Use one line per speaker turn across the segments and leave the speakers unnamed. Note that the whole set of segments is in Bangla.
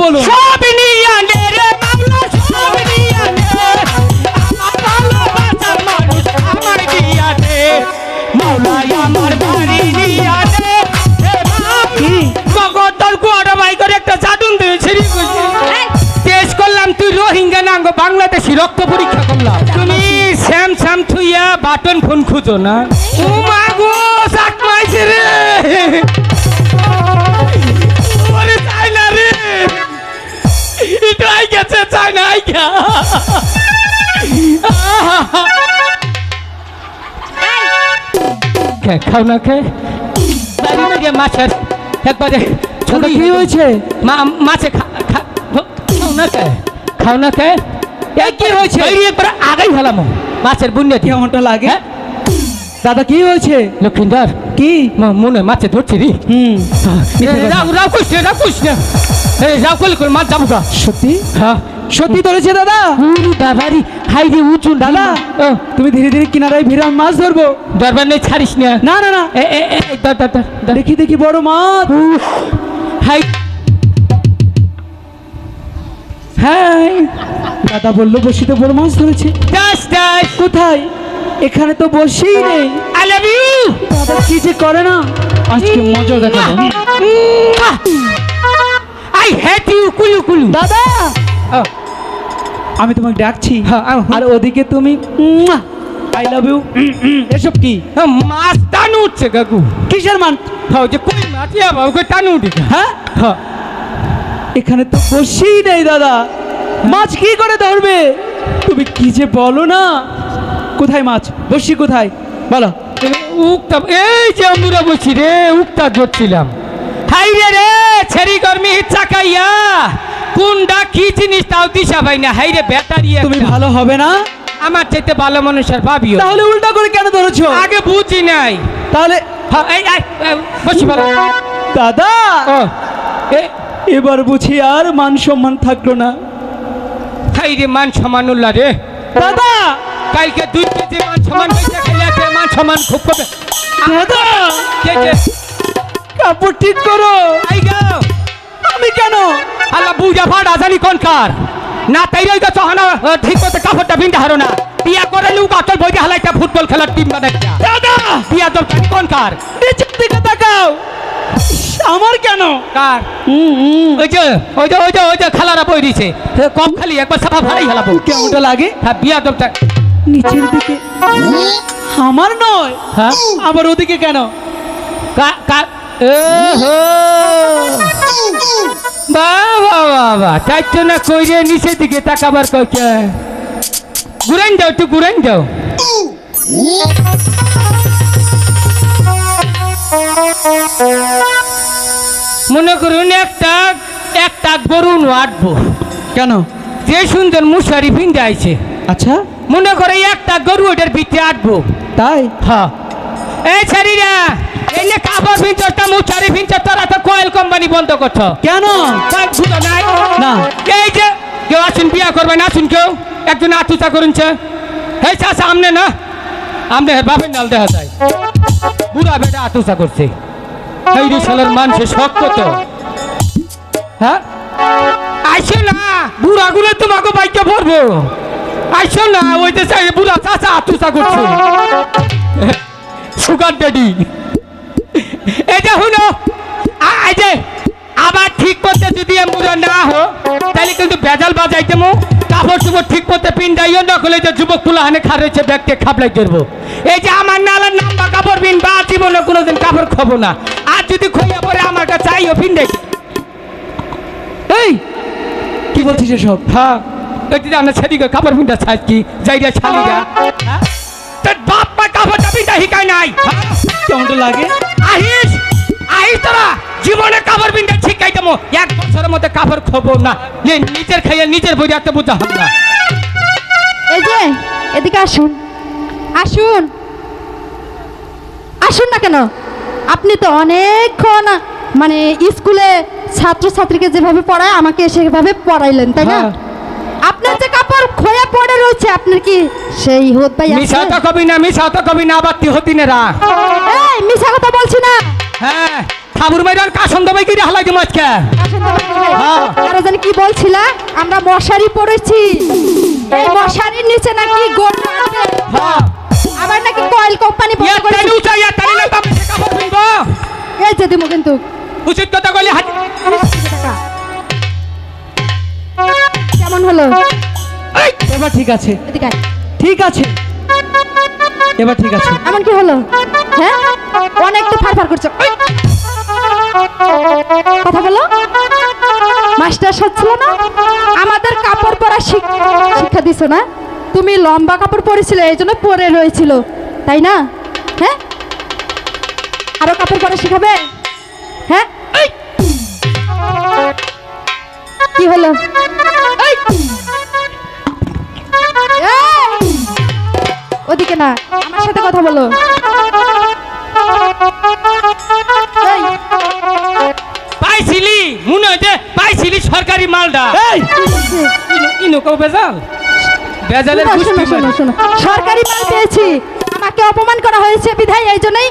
বলুন।
সব নিয়ে রে মামলা সব নিয়ে আমার ভালোবাসার মানুষ আমার দিয়া দে। মাওলাই আমার বাড়ি নিয়ে দে। কি মগদর বাই করে একটা চাটুন দিয়ে ছিড়ি টেস্ট করলাম তুই রোহিঙ্গা না গো বাংলাদেশি রক্ত পরীক্ষা করলাম। তুমি স্যাম স্যাম থুইয়া বাটন ফোন খুঁজো না। ও মা গো চাক রে। না আইগা খে- খাও না খে বাড়ি মেরে মাছের একবারে
দাদা কি হয়েছে?
মা মাছে খা খা- খাও না কে? খাও না কে? এই কি হয়েছে? এই একবার আগাই হলাম মাছের বুনিয়া দিয়ে।
কেমনটা লাগে?
হ্যাঁ?
দাদা কি হয়েছে?
লক্ষিন্দর।
কি?
ম- মনে মাছে ধরছি রে।
হুম।
রাও রাও কইস না রাও কইস না রাও কইলে কইলে মাছ যাব
সত্যি?
হ্যাঁ।
সত্যি ধরেছে দাদা?
বাবারি হাই রে উঁচু
দাদা তুমি ধীরে ধীরে কিনারায় ভিড়াম মাছ ধরবো।
দরবার নেই ছাড়িস না।
না না না। দেখি দেখি বড় মাছ।
হাই।
হ্যাঁ দাদা বলল বসিতে বড় মাছ ধরেছে। কোথায়? এখানে তো বসেই নেই।
আই লাভ ইউ
দাদা কি যে করে না? আজকে মজা দেখাবো।
আই হেট ইউ কুলু কুলু।
দাদা! আমি তোমাকে ডাকছি।
হ্যাঁ,
আর ওদিকে তুমি আই লাভ ইউ এসব কি?
মাছ টানু উঠছে কাকু।
কিসের মান
হ্যাঁ যে কই মাছ? ইয়া বাবু টানু উঠে
হ্যাঁ?
হ্যাঁ।
এখানে তো বসেই নেই দাদা। মাছ কি করে ধরবে? তুমি কি যে বলো না? কোথায় মাছ? বসি কোথায়? বলো।
উক্তা এই যে আমরা বলছি রে উক্তা ধরছিলাম। হাই রে রে ছেড়ি গরমি ইচ্ছা খাইয়া কোনটা কি জিনিস তাও দিশা ভাই না হাই রে ব্যাটারি
তুমি ভালো হবে না?
আমার চাইতে ভালো মানুষের ভাবিও।
তাহলে উল্টা করে কেন ধরেছো?
আগে বুঝি নাই।
তাহলে
হ্যাঁ,
দাদা এবার বুঝি আর মান সম্মান থাকল না।
হাই রে মান উল্লা রে।
দাদা!
কালকে দুই কেজি মান সমান পয়সা খেলে মান সমান খুব কবে
দাদা!
কে কে?
কাপড় ঠিক করো। আমি কেন?
আল্লাহ বুঝা ফাড়া জানি কোন কার। না তাই রই গেছ হানা আহ, ঠিক মতো কাপড়টা বিন্দা হারো না। বিয়া করে লুক আচল বইটা হালাইটা ফুটবল খেলার টিম বানাইটা।
দাদা!
বিয়া তোর কোন কার?
নিচের দিকে তাকাও। আমার কেন?
কার। ওই যে ওই যে ওই যে ওই যে খালারা বই দিছে। কম খালি একবার সাফা ফাড়াই হেলাবো।
কেমনটা লাগে?
হ্যাঁ বিয়া তোরটা
নিচের দিকে। আমার নয়।
হ্যাঁ?
আবার ওদিকে কেন?
কা কা এ হো বাবা বাবা চাইতো না কইরে নিচের দিকে তাকাবার কইছে। ঘুরাইন যাও একটু ঘুরাইন যাও। মনে করুন একটা একটা বরুণ আটবো।
কেন?
যে সুন্দর মুশারি পিন্ডে আইছে।
আচ্ছা।
মনে করে একটা গরু ওটার ভিতরে আটবো।
তাই?
হ্যাঁ। এই ছেড়িরা! এনে কাপড় পিঞ্চটা মুছারি পিঞ্চ তোরা তো কয়েল কোম্পানি বন্ধ করছ।
কেন?
কয়েল ফুটো নাই।
না।
এই যে কেউ আসুন বিয়া করবেন আসুন কেউ। একজন আতুচা করুনছে। এই চাষা আমনে না। আমনে বাপের নাল দেখা যায়। বুড়া বেটা আতুচা করছে। এই রে শালার মানুষে শখ কত? হ্যাঁ? আইসো না। বুড়া গুলো তোমাকে বাইকে পড়ব আইসো না ওই যে বুড়া চাষা আতুচা করছে। Sugar daddy. এই যে শুনো। আ- এই যে আবার ঠিক করতে যদি এমন না হো তাহলে কিন্তু বেজাল বাজাইতে মো কাপড় চুপড় ঠিক করতে পিন্ডাইও না করলে যে যুবক পুলা হানে খারেছে ব্যাগকে খাবলাই করব এই যে আমার নালার নাম বা কাপড় পিন বা জীবনে কোনোদিন কাপড় খাব না। আর যদি খইয়া পরে আমার কাছে চাইও পিন্ডাই
এই কি বলছিস এসব?
হ্যাঁ দেখতে জানা ছেড়িকে কাপড় পিন্ডা ছাই কি যাইরা ছালিরা হ্যাঁ। তোর বাপ মা কাপড়টা পিন্ডা হিকায় নাই। হ্যাঁ
লাগে?
আহিস তোরা জীবনে কাপড় দেবো। এক বছরের মধ্যে কাপড় খবো না। নিজের খাইয়ে নিজের বুঝা হবে না।
এই যে এদিকে আসুন। আসুন। আসুন না কেন? আপনি তো অনেকক্ষণ মানে স্কুলে ছাত্রছাত্রীকে যেভাবে পড়ায় আমাকে সেভাবে পড়াইলেন তাই না?
হ্যাঁ।
আপনার যে কাপড় খোয়া পড়ে রয়েছে আপনার কি সেই হোত ভাই
মিশা তো কবি না মিশা তো কবি না আবার তুই হতি না
এই মিশা কথা
হ্যাঁ থাবুর মাইরান কাসন দবাই কি হালাই দিম আজকে। হ্যাঁ।
আরও জানি কি বলছিলা? আমরা মশারি পড়েছি। এই মশারির নিচে নাকি আছে।
হ্যাঁ।
আবার নাকি কয়েল কোম্পানি বন্ধ
পিনবো
এই যে দিমু কিন্তু।
উচিত কথা কইলে হাত
কেমন হলো?
এবার ঠিক আছে। ঠিক আছে। এবার ঠিক আছে।
এমন কি হলো? হ্যাঁ? অনেক তো ফারফার করছ! কথা বলো। মাস্টার সাজছিল না? আমাদের কাপড় পরা শিক- শিক্ষা দিছো না? তুমি লম্বা কাপড় পরেছিলে, এই জন্য পরে রয়েছিল। তাই না? হ্যাঁ? আরও কাপড় পরা শিখাবে? হ্যাঁ? কি হলো! ওদিকে না, আমার সাথে কথা বলো।
সরকারি মালটা
এই!
ইনো কও বেজাল? বেজালের
শোনো, শোনো, শোনো। সরকারি মাল পেয়েছি। আমাকে অপমান করা হয়েছে বিধায় এই জন্যই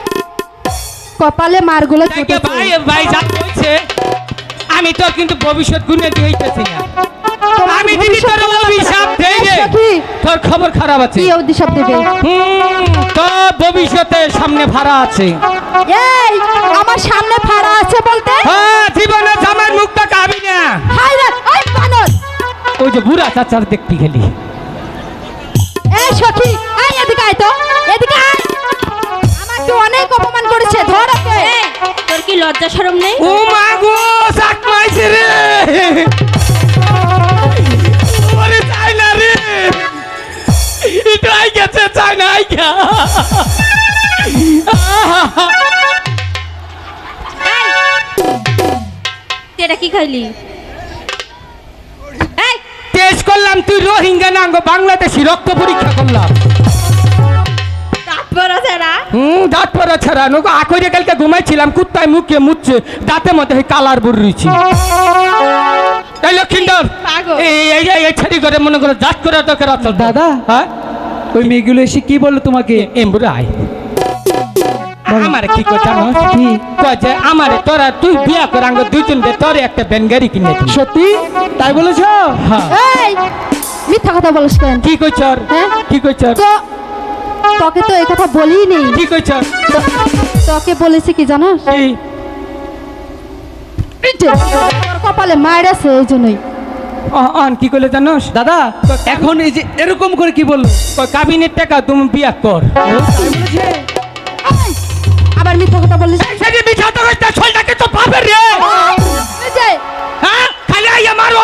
কপালে মারগুলো
দেখে ভাই ভাই যা কইছে আমি তো কিন্তু ভবিষ্যৎ গুনে দিইতেছি না। আমি দিদি তোর
ভবিষ্যৎ
অভিশাপ দেই রে
সখী,
তোর খবর খারাপ আছে।
কি অভিশাপ দেবে
হুম, ভবিষ্যতে সামনে ভাড়া আছে।
এই আমার সামনে ফাড়া আছে বলতে?
হ্যাঁ জীবনে জামার মুখটা কাবি না।
হাই রে ওই বানর
ওই যে বুড়া চাচার দেখতে গেলি।
এই সখী এই এদিকে আয় তো এদিকে আয়। আমাকে অনেক অপমান করেছে ধর ওকে।
তোর কি লজ্জা সরম নেই?
ও মা গো চাক মাইছে রে। এটা আই গেছে চাই না আই
এটা কি খাইলি
টেস্ট করলাম তুই রোহিঙ্গা না বাংলাদেশি রক্ত পরীক্ষা করলাম হুম দাঁত পরা ছাড়া নগো আকরে কালকে ঘুমাইছিলাম কুত্তায় মুখে মুচ্ছে দাঁতে ওই কালার বুড় রয়েছি এই লক্ষিন্দর। এই এই এই- এই ছাড়ি করে মনে করো দাঁত করা দরকার
দাদা
হ্যাঁ
ওই মেয়েগুলো এসে কি বলল তোমাকে?
এমবুড়া আয় আমারে কি কথা জানো
কি?
কয় আমারে তোরা তুই বিয়া কর আঙ্গ দুইজন দে তোরে একটা ব্যানগাড়ি কিনে
সত্যি? তাই বলেছ?
হ্যাঁ।
এই মিথ্যা কথা বলিস কেন?
কি কইছর
হ্যাঁ?
কি
তোকে তো এই কথা
কি কইছর
তোকে বলেছি কি এই কপালে মায়ের আছে এই জন্যই।
অন কি কইলে জানোস?
দাদা এখন এই যে এরকম করে কি বলল?
কাবিনের টাকা তুমি বিয়া কর।
আবার মিথ্যা কথা
মিছা তো কইতা ছলটাকে তো পাবে রে।
যে,
হ্যাঁ? খালি আইয়া মারো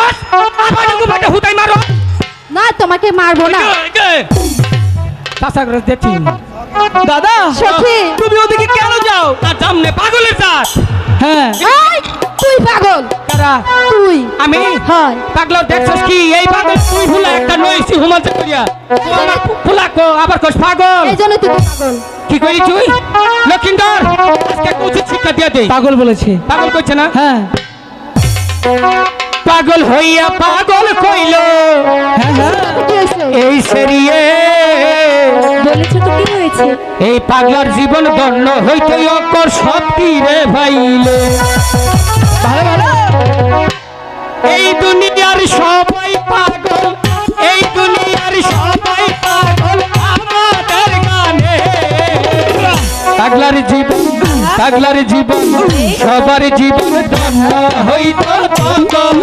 হুতাই
না তোমাকে মারবো না।
দেখি
দাদা
সখী।
তুমি ওদিকে কেন যাও?
তার সামনে পাগলের চাষ।
হ্যাঁ।
তুই পাগল।
কারা
তুই।
আমি
হয়।
পাগল দেখছস কি? এই পাগল তুই ফুলা একটা নইছি করিয়া আমার ফুলা কো আবার কস পাগল।
এই জন্য তুই পাগল।
কি করি তুই? লক্ষিন্দর আজকে উচিত শিক্ষা দিয়ে দেই।
পাগল বলেছে।
পাগল কইছে না?
হ্যাঁ।
পাগল হইয়া পাগল কইল।
হ্যাঁ হ্যাঁ।
এই সেরিয়ে।
বলেছ তো কি হয়েছে?
এই পাগলার জীবন দণ্ড হইতে অকর সব কি রে ভাইলে।
ভালো ভালো।
এই দুনিয়ার সবাই এই দুনিয়ার সবাই পাগল, আমাদের গানে। পাগলার জীবন পাগলার জীবন, সবার জীবন ধন্য হইত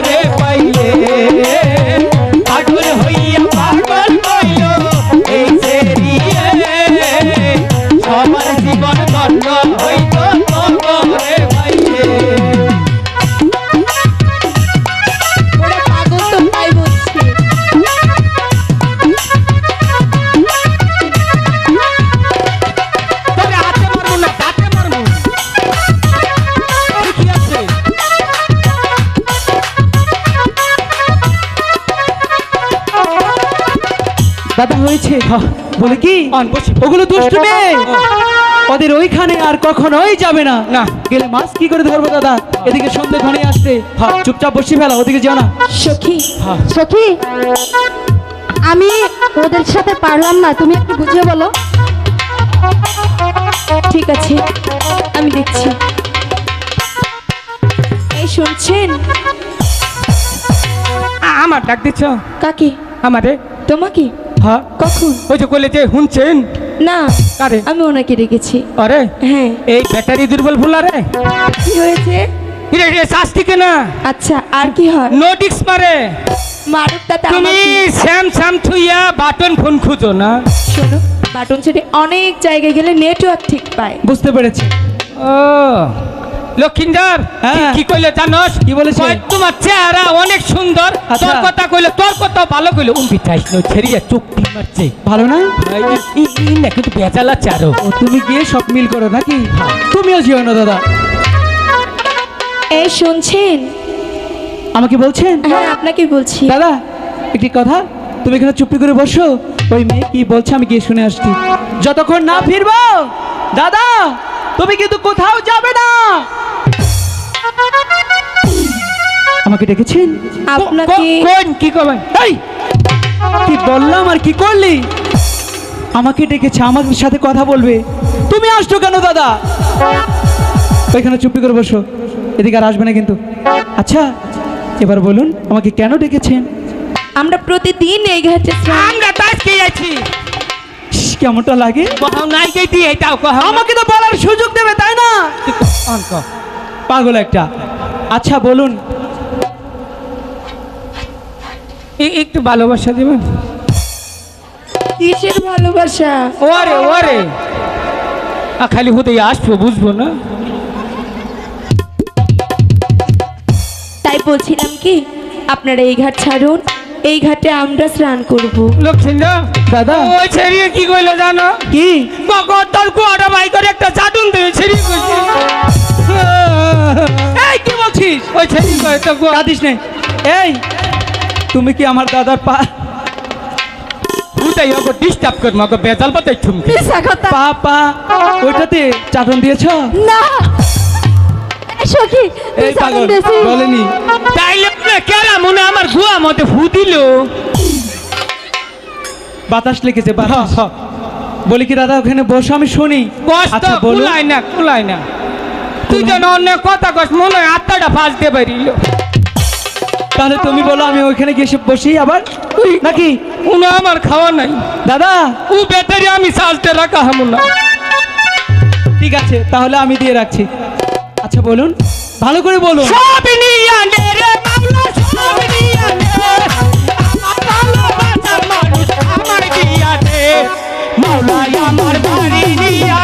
রে পাইলে।
দাদা হয়েছে বলে কি? ওগুলো দুষ্টু মেয়ে। ওদের ওইখানে আর কখনোই যাবে না।
না।
গেলে মাছ কি করে ধরবো দাদা? এদিকে সন্ধে ঘনিয়ে আসছে। চুপচাপ বসে ফেলা ওদিকে যেও না।
সখী সখী আমি ওদের সাথে পারলাম না। তুমি একটু বুঝিয়ে বলো।
ঠিক আছে আমি দেখছি। এই শুনছেন?
আমার ডাক দিচ্ছ?
কাকি?
আমারে?
তোমাকে?
হ্যাঁ?
কখন?
ওই যে কইলে যে শুনছেন?
না
কারে?
আমি ওনাকে রেখেছি
আরে?
হ্যাঁ।
এই ব্যাটারি দুর্বল ফুলা রে।
কি হয়েছে?
এটা কেনা
আচ্ছা আর কি হয়?
নোটিক্স মারে।
মারুক আমার
তুমি স্যাম স্যাম থুইয়া বাটন ফোন খুঁজো না।
শোনো বাটন ছেড়ে অনেক জায়গায় গেলে নেটওয়ার্ক ঠিক পায়।
বুঝতে পেরেছি।
ও লক্ষিন্দর
হ্যাঁ।
কি- কি কইলে জানোস?
কি বলেছে?
তোমার চেহারা অনেক সুন্দর।
আচ্ছা।
তোর কথা কইলে তোর কথা ভালো কইলে। উম্পি চাইস না ছেড়িয়া চুক্তি মারছে।
ভালো না?
না কিন্তু চারো।
তুমি গিয়ে সব মিল করো নাকি? তুমিও যেও না দাদা।
এই শুনছেন?
আমাকে বলছেন?
হ্যাঁ আপনাকে বলছি।
দাদা একটি কথা। তুমি এখানে চুপটি করে বসো। ওই মেয়ে কি বলছে আমি গিয়ে শুনে আসছি। যতক্ষণ না ফিরবো দাদা তুমি কিন্তু কোথাও যাবে না। আমাকে ডেকেছেন?
আপনাকে
কোন? কি কবে
এই! কি বললাম আর কি করলি? আমাকে ডেকেছে আমার সাথে কথা বলবে। তুমি আসছো কেন দাদা? ওইখানে চুপটি করে বসো। এদিকে আর আসবে না কিন্তু। আচ্ছা এবার বলুন আমাকে কেন ডেকেছেন?
আমরা প্রতিদিন এই ঘাটে
আমরা তো আজকে যাচ্ছি
কেমনটা লাগে? আমাকে তো বলার সুযোগ দেবে তাই না? পাগল একটা। আচ্ছা বলুন
একটু ভালোবাসা দেবেন
কিসের ভালোবাসা?
ওরে ওরে খালি হতে আসব বুঝব না।
তাই বলছিলাম কি আপনারা এই ঘাট ছাড়ুন এই ঘাটে আমরা স্নান করব।
লক্ষ্মীন্দর
দাদা।
ওই ছেড়িয়ে কি কইলো জানো?
কি?
তোর কুয়াটা বাই করে একটা চাটুন দিয়ে ছেড়িয়ে কইছে।
এই কি বলছিস?
ওই ছেড়িয়ে কয় তো কুয়া
কাঁদিস নে। এই তুমি কি আমার দাদার পা
উঠাই ওকে ডিস্টার্ব কর মাকে বেজাল পাতাই ঠুমকে।
মিশা
পা পা ওইটাতে চাটন দিয়েছ?
না। সখী
এই পাগল বলেনি।
তাইলে কেলা মনে আমার গুয়া মতে ফু দিল?
বাতাস লেগেছে বাতাস। বলি কি দাদা ওখানে বসো আমি শুনি। আচ্ছা বলুন।
না কুলাই না। তুই যেন অন্য কথা কস মনে হয় আত্মাটা ফাঁস দিয়ে পারিল
তাহলে তুমি বলো আমি ওইখানে গিয়ে বসি আবার? নাকি?
উনো আমার খাওয়া নাই।
দাদা!
ও ব্যাটারি আমি সাজতে রাখা হামু না।
ঠিক আছে তাহলে আমি দিয়ে রাখছি। আচ্ছা বলুন। ভালো করে বলুন।
সব নিয়ে রে মামলা সব নিয়ে আমার মানুষ আমার দিয়া দে মাওলাই আমার বাড়ি নিয়া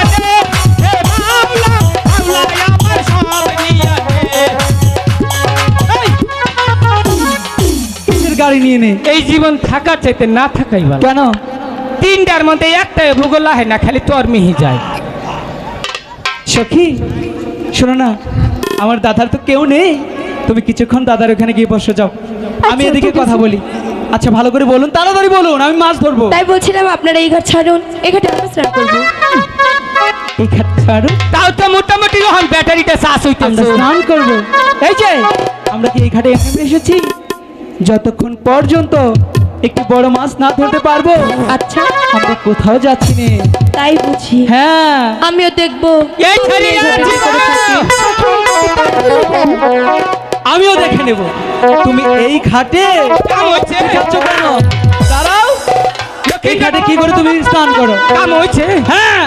গাড়ি নিয়ে নে।
এই জীবন থাকার চাইতে না থাকাই ভালো।
কেন?
তিনটার মধ্যে একটা ভূগোল হয় না খালি তোর মিহি যায়।
সখী শোনো না আমার দাদার তো কেউ নেই। তুমি কিছুক্ষণ দাদার ওখানে গিয়ে বসে যাও। আমি
আচ্ছা,
এদিকে কথা বলি। আচ্ছা ভালো করে বলুন তাড়াতাড়ি বলুন আমি মাছ ধরবো।
তাই বলছিলাম আপনারা এই ঘাট ছাড়ুন এই ঘাটে আমরা স্নান করব।
এই খাট ছাড়ো
তাও তো মোটামুটি যখন ব্যাটারিটা চাষ
আমরা স্নান করব। এই যে আমরা কি এই ঘাটে এখানে এসেছি? যতক্ষণ পর্যন্ত একটি বড় মাছ না ধরতে পারব
আচ্ছা।
আমরা কোথাও যাচ্ছি না।
তাই বুঝি।
হ্যাঁ।
আমিও দেখব।
আমিও দেখে নেব। তুমি এই ঘাটে দাঁড়াও। এই ঘাটে কি করে তুমি স্নান করো?
কাম হচ্ছে
হ্যাঁ।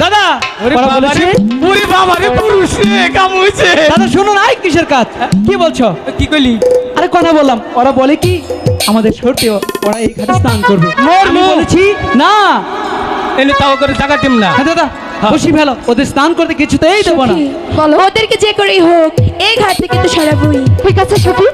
দাদা
ওরে বাবা রে ওরে বাবা রে পুরুষ রে কাম হচ্ছে
দাদা শুনুন আই কিসের কাজ? কি বলছো?
কি কইলি?
কথা বললাম। ওরা বলে কি আমাদের সরতে ওরা এই ঘাটে স্নান করবে। আমি বলেছি না!
এনে তাও করে টাকা দিম না।
হ্যাঁ দাদা বসি ভালো ওদের স্নান করতে কিছুতেই দেবো না।
বলো ওদেরকে যে করেই হোক এই ঘাট থেকে তো সরাবই।
ঠিক আছে সখী।